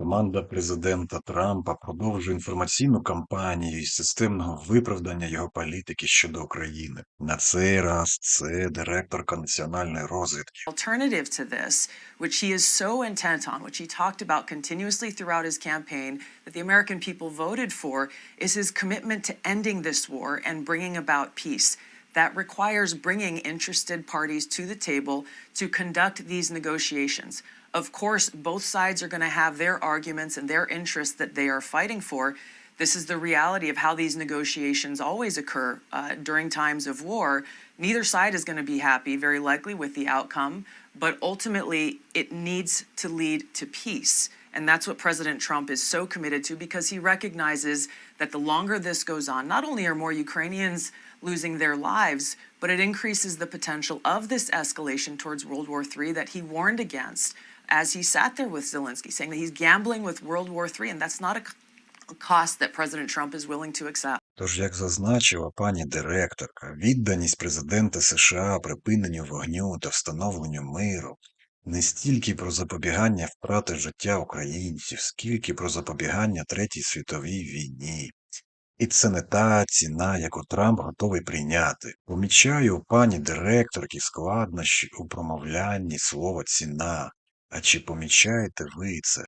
Команда президента Трампа продовжує інформаційну кампанію із системного виправдання його політики щодо України. На цей раз це директорка національної розвідки. alternative to this, which he is so intent on, which he talked about continuously throughout his campaign, that the American people voted for, is his commitment to ending this war and bringing about peace. That requires bringing interested parties to the table to conduct these negotiations. Of course, both sides are going to have their arguments and their interests that they are fighting for. This is the reality of how these negotiations always occur uh, during times of war. Neither side is going to be happy, very likely, with the outcome, but ultimately it needs to lead to peace. And that's what President Trump is so committed to because he recognizes that the longer this goes on, not only are more Ukrainians losing their lives, but it increases the potential of this escalation towards World War III that he warned against as he sat there with Zelensky, saying that he's gambling with World War III, and that's not a cost that President Trump is willing to accept. Тож, як зазначила пані директорка, відданість президента США припиненню вогню та встановленню миру не стільки про запобігання втрати життя українців, скільки про запобігання Третій світовій війні. І це не та ціна, яку Трамп готовий прийняти. Помічаю у пані директорки складнощі у промовлянні слова ціна. А чи помічаєте ви це?